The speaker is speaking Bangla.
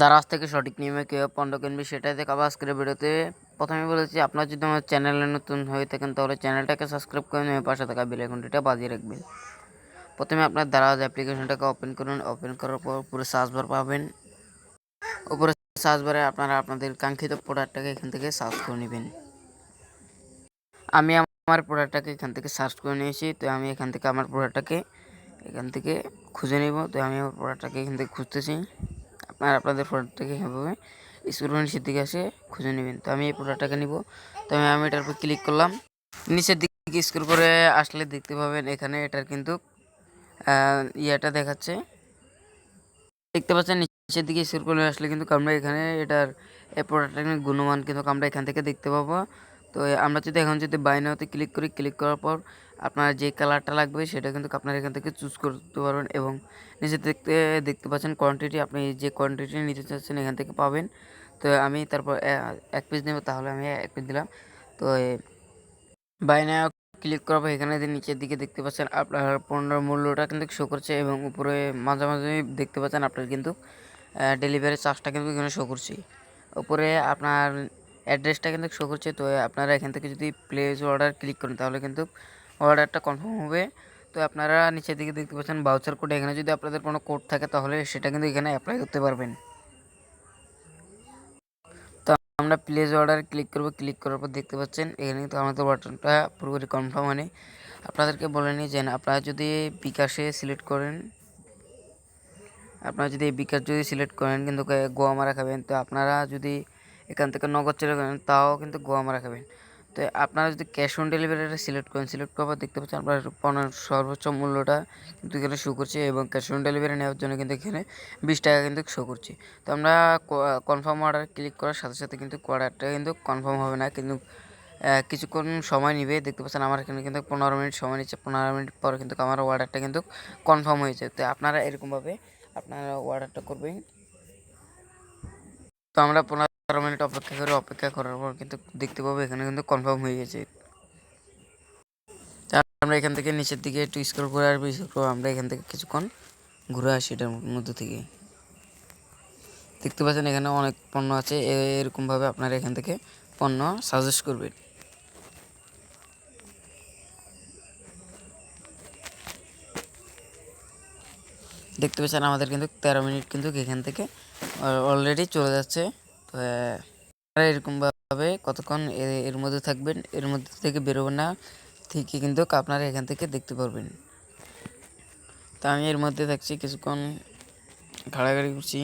দারাজ থেকে সঠিক নিয়মে কীভাবে পণ্য কিনবে সেটাই দেখাবো আজকের ভিডিওতে। প্রথমে বলেছি, আপনার যদি আমার চ্যানেলে নতুন হয়ে থাকেন, তাহলে চ্যানেলটাকে সাবস্ক্রাইব করে নিয়ে পাশে থাকা বেল আইকনটিটা বাজিয়ে রাখবেন। প্রথমে আপনার দারাজ অ্যাপ্লিকেশনটাকে ওপেন করুন। ওপেন করার পর পুরো সার্চ বার পাবেন। উপরে সার্চ বারে আপনারা আপনাদের কাঙ্ক্ষিত প্রোডাক্টটাকে এখান থেকে সার্চ করে নেবেন। আমি আমার প্রোডাক্টটাকে এখান থেকে সার্চ করে নিয়েছি, তো আমি এখান থেকে আমার প্রোডাক্টটাকে এখান থেকে খুঁজে নেব। তো আমি আমার প্রোডাক্টটাকে এখান থেকে খুঁজতেছি। আপনারা আপনাদের প্রোডাক্টটাকে এভাবে স্ক্রোল নিচের দিকে এসে খুঁজে নেবেন। তো আমি এই প্রোডাক্টটাকে নিব। তো আমি আমি এটার উপর ক্লিক করলাম। নিচের দিকে স্ক্রোল করে আসলে দেখতে পাবেন এখানে এটার কিন্তু ইয়েটা দেখাচ্ছে। দেখতে পাচ্ছেন নিচের দিকে স্ক্রোল করে আসলে কিন্তু আমরা এখানে এটার, এই প্রোডাক্টের গুণমান কিন্তু আমরা এখান থেকে দেখতে পাবো। তো আমরা যদি এখন যদি বাইনাতে ক্লিক করি, ক্লিক করার পর আপনার যে কালারটা লাগবে সেটা কিন্তু আপনার এখান থেকে চুজ করতে পারবেন এবং নিচে দেখতে দেখতে পাচ্ছেন কোয়ান্টিটি আপনি যে কোয়ান্টিটি নিতে চাচ্ছেন এখান থেকে পাবেন। তো আমি তারপর এক পিস নেব, তাহলে আমি এক পিস দিলাম। তো বাইনা ক্লিক করার পর এখানে নিচের দিকে দেখতে পাচ্ছেন, আপনার পণ্যের মূল্যটা কিন্তু শো করছে এবং উপরে মাঝে মাঝে দেখতে পাচ্ছেন আপনার কিন্তু ডেলিভারি চার্জটা কিন্তু এখানে শো করছে। উপরে আপনার অ্যাড্রেসটা কিন্তু শো করছে। তো আপনারা এখান থেকে যদি প্লেস অর্ডার ক্লিক করেন, তাহলে কিন্তু অর্ডারটা কনফার্ম হবে। তো আপনারা নিচের দিকে দেখতে পাচ্ছেন বাউচার কোড এখানে যদি আপনাদের কোনো কোড থাকে, তাহলে সেটা কিন্তু এখানে অ্যাপ্লাই করতে পারবেন। তো আমরা প্লেস অর্ডার ক্লিক করব। ক্লিক করার পর দেখতে পাচ্ছেন, এখানে কিন্তু আমাদের অর্ডারটা পুরোপুরি কনফার্ম হয়নি। আপনাদেরকে বলে নিই যে আপনারা যদি বিকাশে সিলেক্ট করেন, আপনারা যদি বিকাশ যদি সিলেক্ট করেন, কিন্তু গোয়া মারা খাবেন। তো আপনারা যদি এখান থেকে নগদ চলে করেন তাও কিন্তু গোয়া মারা খাবেন তো আপনারা যদি ক্যাশ অন ডেলিভারিটা সিলেক্ট করেন সিলেক্ট করার দেখতে পাচ্ছেন আপনার পণ্যের সর্বোচ্চ মূল্যটা কিন্তু এখানে শো করছে এবং ক্যাশ অন ডেলিভারি নেওয়ার জন্য কিন্তু এখানে বিশ টাকা কিন্তু শো করছে। তো আমরা কনফার্ম অর্ডার ক্লিক করার সাথে সাথে কিন্তু অর্ডারটা কিন্তু কনফার্ম হবে না, কিন্তু কিছুক্ষণ সময় নিবে, দেখতে পাচ্ছেন আমার এখানে কিন্তু পনেরো মিনিট সময় নিচ্ছে, পনেরো মিনিট পরে কিন্তু আমার অর্ডারটা কিন্তু কনফার্ম হয়েছে। তো আপনারা এরকমভাবে আপনারা অর্ডারটা করবেন তো আমরা পনেরো মিনিট অপেক্ষা করে অপেক্ষা করার পর কিন্তু দেখতে পাবো, এখানে কিন্তু কনফার্ম হয়ে গেছে। আমরা এখান থেকে নিচের দিকে একটু স্কোর করে আসব স্ক্রল আমরা এখান থেকে কিছুক্ষণ ঘুরে আসি এটার মধ্যে থেকে। দেখতে পাচ্ছেন এখানে অনেক পণ্য আছে, এরকমভাবে আপনারা এখান থেকে পণ্য সাজেস্ট করবেন। দেখতে পাচ্ছেন, আমাদের কিন্তু তেরো মিনিট কিন্তু এখান থেকে অলরেডি চলে যাচ্ছে। তো এরকমভাবে কতক্ষণ এর মধ্যে থাকবেন, এর মধ্যে থেকে বেরোবেন না, ঠিকই কিন্তু আপনারা এখান থেকে দেখতে পারবেন। তা আমি এর মধ্যে থাকছি, কিছুক্ষণ ঘাড়াঘাড়ি করছি।